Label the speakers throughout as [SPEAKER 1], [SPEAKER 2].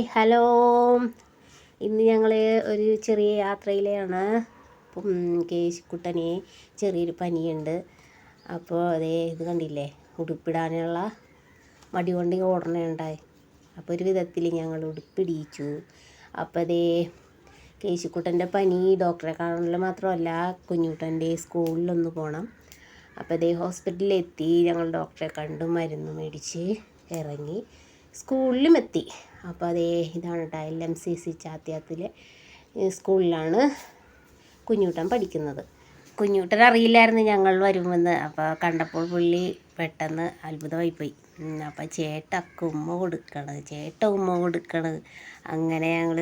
[SPEAKER 1] Hi hello. ഇന്ന് ഞങ്ങൾ ഒരു ചെറിയ യാത്രയിലാണ്. അപ്പം കേശിക്കുട്ടനെ ചെറിയൊരു പനിയുണ്ട്. അപ്പോൾ അതേ ഇത് കണ്ടില്ലേ? ഉടുപ്പിടാനുള്ള മടി കൊണ്ട് ഓടണുണ്ടായി. അപ്പോൾ ഒരു വിധത്തിൽ ഞങ്ങൾ ഉടുപ്പിടിയിച്ചു അപ്പോൾ അതേ കേശിക്കുട്ടന്റെ പനി ഡോക്ടറെ കാണാനുള്ള മാത്രമല്ല കുഞ്ഞുട്ടന്റെ സ്കൂളിലൊന്ന് പോകണം അപ്പോൾ അതേ ഹോസ്പിറ്റലിൽ എത്തി ഞങ്ങൾ ഡോക്ടറെ കണ്ടു മരുന്ന് മേടിച്ച് ഇറങ്ങി. സ്കൂളിലും എത്തി അപ്പോൾ അതേ ഇതാണ് കേട്ടോ എൽ എം സി സി ചാത്തിയാത്തിലെ സ്കൂളിലാണ് കുഞ്ഞൂട്ടൻ പഠിക്കുന്നത്. കുഞ്ഞൂട്ടൻ അറിയില്ലായിരുന്നു ഞങ്ങൾ വരുമെന്ന്. അപ്പോൾ കണ്ടപ്പോൾ പുള്ളി പെട്ടെന്ന് അത്ഭുതമായി പോയി. അപ്പം ചേട്ടക്ക് ഉമ്മ കൊടുക്കണത് ചേട്ട ഉമ്മ കൊടുക്കണത് അങ്ങനെ ഞങ്ങൾ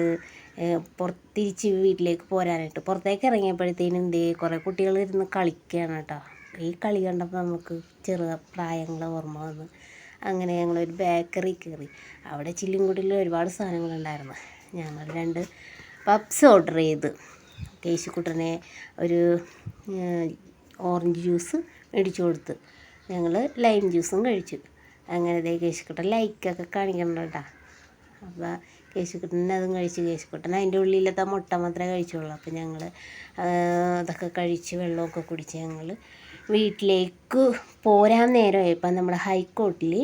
[SPEAKER 1] പുറത്തിരിച്ച് വീട്ടിലേക്ക് പോരാനായിട്ട് പുറത്തേക്ക് ഇറങ്ങിയപ്പോഴത്തേനും ദേ കുറേ കുട്ടികൾ ഇരുന്ന് കളിക്കുകയാണ് കേട്ടോ ഈ കളി കണ്ടപ്പോൾ നമുക്ക് ചെറു പ്രായങ്ങളെ ഓർമ്മ വന്നു അങ്ങനെ ഞങ്ങളൊരു ബേക്കറി കയറി അവിടെ ചില്ലിങ്കുടിയിൽ ഒരുപാട് സാധനങ്ങളുണ്ടായിരുന്നു. ഞങ്ങൾ രണ്ട് പപ്സ് ഓർഡർ ചെയ്ത്. കേശുക്കുട്ടനെ ഒരു ഓറഞ്ച് ജ്യൂസ് മേടിച്ചു കൊടുത്ത്. ഞങ്ങൾ ലൈം ജ്യൂസും കഴിച്ചു. അങ്ങനെ ദേ കേശുക്കുട്ടൻ ലൈക്കൊക്കെ കാണിക്കണം കേട്ടോ. അപ്പോൾ കേശുക്കുട്ടൻ അതും കഴിച്ച് കേശുക്കുട്ടൻ അതിന്റെ ഉള്ളിലത്തെ മുട്ട മാത്രമേ കഴിച്ചുള്ളൂ. അപ്പോൾ ഞങ്ങൾ അതൊക്കെ കഴിച്ച് വെള്ളമൊക്കെ കുടിച്ച് ഞങ്ങൾ വീട്ടിലേക്ക് പോരാൻ നേരമായപ്പോൾ നമ്മുടെ ഹൈക്കോർട്ടിൽ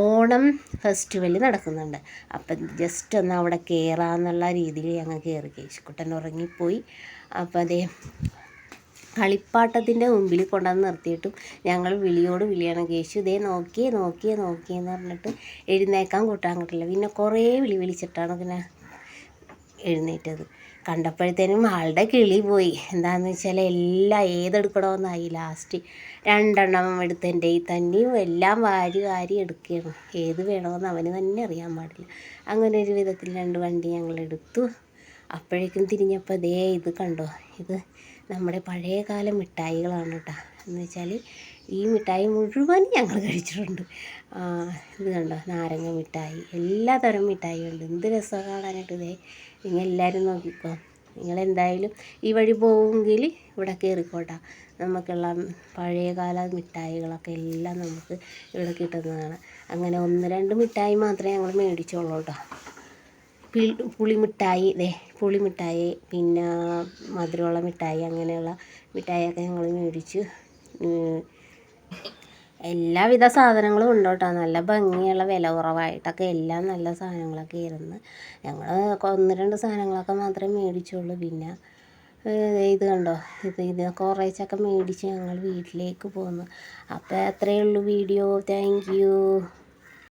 [SPEAKER 1] ഓണം ഫെസ്റ്റിവൽ നടക്കുന്നുണ്ട്. അപ്പം ജസ്റ്റ് ഒന്ന് അവിടെ കയറാമെന്നുള്ള രീതിയിൽ ഞങ്ങൾ കയറി കേശുക്കുട്ടൻ ഉറങ്ങിപ്പോയി. അപ്പം അതേ കളിപ്പാട്ടത്തിന്റെ മുമ്പിൽ കൊണ്ടുവന്ന് നിർത്തിയിട്ടും ഞങ്ങൾ വിളിയോട് വിളിയാണ് കേശു ഇതേ നോക്കിയേ നോക്കിയേ നോക്കിയെന്ന് പറഞ്ഞിട്ട് എഴുന്നേക്കാൻ കൂട്ടാൻ കിട്ടില്ല പിന്നെ കുറേ വിളി വിളിച്ചിട്ടാണ് പിന്നെ എഴുന്നേറ്റത്. കണ്ടപ്പോഴത്തേനും ആളുടെ കിളി പോയി. എന്താണെന്ന് വെച്ചാൽ എല്ലാം ഏതെടുക്കണമെന്നായി. ലാസ്റ്റ് രണ്ടെണ്ണം എടുത്ത് എന്റെ ഈ തന്നെയും എല്ലാം വാരി വാരി എടുക്കുകയാണ്. ഏത് വേണമെന്ന് അവന് തന്നെ അറിയാൻ പാടില്ല. അങ്ങനെ ഒരു വിധത്തിൽ രണ്ട് വണ്ടി ഞങ്ങൾ എടുത്തു. അപ്പോഴേക്കും തിരിഞ്ഞപ്പോൾ ദേ ഇത് കണ്ടോ? ഇത് നമ്മുടെ പഴയകാല മിഠായികളാണ് കേട്ടോ എന്ന് വെച്ചാൽ ഈ മിഠായി മുഴുവൻ ഞങ്ങൾ കഴിച്ചിട്ടുണ്ട്. ഇത് കണ്ടോ? നാരങ്ങ മിഠായി. എല്ലാ തരം മിഠായി ഉണ്ട്. എന്ത് രസമാണ് കാണാനായിട്ട് ഇതേ നിങ്ങൾ എല്ലാവരും നോക്കിക്കോ. നിങ്ങളെന്തായാലും ഈ വഴി പോവുമെങ്കിൽ ഇവിടെ കയറിക്കോട്ടെ. നമുക്കുള്ള പഴയകാല മിഠായികളൊക്കെ എല്ലാം നമുക്ക് ഇവിടെ കിട്ടുന്നതാണ്. അങ്ങനെ ഒന്ന് രണ്ട് മിഠായി മാത്രമേ ഞങ്ങൾ മേടിച്ചോളൂ കേട്ടോ പുളിമിഠായി ദേ പുളിമിഠായി പിന്നെ മധുരമുള്ള മിഠായി അങ്ങനെയുള്ള മിഠായിയൊക്കെ ഞങ്ങൾ മേടിച്ചു. എല്ലാവിധ സാധനങ്ങളും ഉണ്ട് കേട്ടോ. നല്ല ഭംഗിയുള്ള വില കുറവായിട്ടൊക്കെ എല്ലാം നല്ല സാധനങ്ങളൊക്കെ ആയിരുന്നു. ഞങ്ങൾ ഒന്ന് രണ്ട് സാധനങ്ങളൊക്കെ മാത്രമേ മേടിച്ചുള്ളൂ. പിന്നെ ഇത് കണ്ടോ? ഇത് ഇത് കുറേശ്ശൊക്കെ മേടിച്ച് ഞങ്ങൾ വീട്ടിലേക്ക് പോന്നു. അപ്പോൾ അത്രയേ ഉള്ളൂ. വീഡിയോ. താങ്ക്